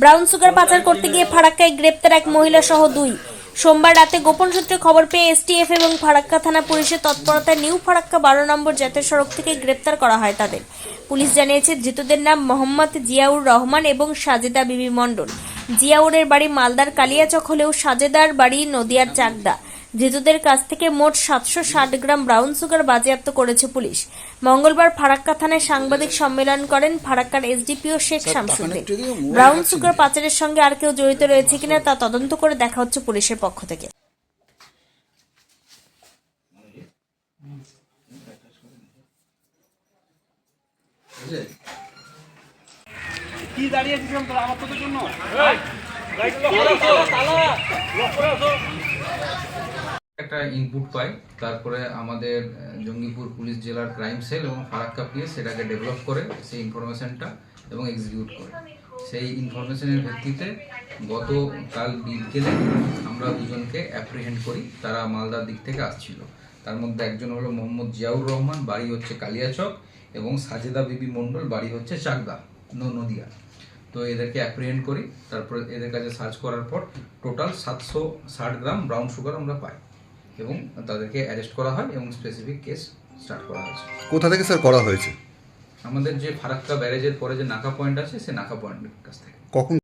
Brown sugar পাচার করতে গিয়ে ফারাক্কায় গ্রেপ্তার এক মহিলা সহ দুই। সোমবার রাতে গোপন সূত্রে খবর পেয়ে এসটিএফ এবং ফারাক্কা থানা পুলিশের তৎপরতায় নিউ ফারাক্কা বারো নম্বর জাতীয় সড়ক থেকে গ্রেপ্তার করা হয় তাদের। পুলিশ জানিয়েছে, ধৃতদের নাম মোহাম্মদ জিয়াউর রহমান এবং সাজেদা বিবি মণ্ডল। জিয়াউরের বাড়ি মালদার কালিয়াচক হলেও সাজেদার বাড়ি নদিয়ার চাকদা। ধৃতদের কাছ থেকে মোট সাতশো ষাট গ্রাম ব্রাউন সুগার বাজেয়াপ্ত করেছে পুলিশ। মঙ্গলবার ফারাক্কা থানায় সাংবাদিক সম্মেলন করেন ফারাক্কার SDPO Sheikh Shamsuddin. Brown sugar পাচারের সঙ্গে আর কেউ জড়িত রয়েছে কিনা তা তদন্ত করে দেখা হচ্ছে পুলিশের পক্ষ থেকে। কি দাঁড়িয়ে দিলাম তোরা আমার তোদের জন্য। একটা ইনপুট পাই। তারপরে আমাদের জঙ্গিপুর পুলিশ জেলার ক্রাইম সেল এবং ফারাক্কা পিএস সেটাকে ডেভেলপ করে, সেই ইনফরমেশনটা এবং এক্সিকিউট করে। সেই ইনফরমেশনের ভিত্তিতে গতকাল বিকেলে আমরা দুজনকে অ্যাপ্রিহেন্ড করি। তারা মালদার দিক থেকে আসছিল। তার মধ্যে একজন হলো মোহাম্মদ জিয়াউর রহমান, বাড়ি হচ্ছে কালিয়াচক এবং সাজেদা বিবি মণ্ডল, বাড়ি হচ্ছে চাকদা নদিয়া। তো এদেরকে অ্যাপ্রিহেন্ড করি। তারপর এদের কাছে সার্চ করার পর টোটাল সাতশো ষাট গ্রাম ব্রাউন সুগার আমরা পাই। এবং তাদেরকে অ্যারেস্ট করা হয় এবং স্পেসিফিক কেস স্টার্ট করা হয়েছে। কোথা থেকে স্যার করা হয়েছে? আমাদের যে ফারাক্কা ব্যারেজের পরে যে নাকা পয়েন্ট আছে সে নাকা পয়েন্টের কাছ থেকে। কখন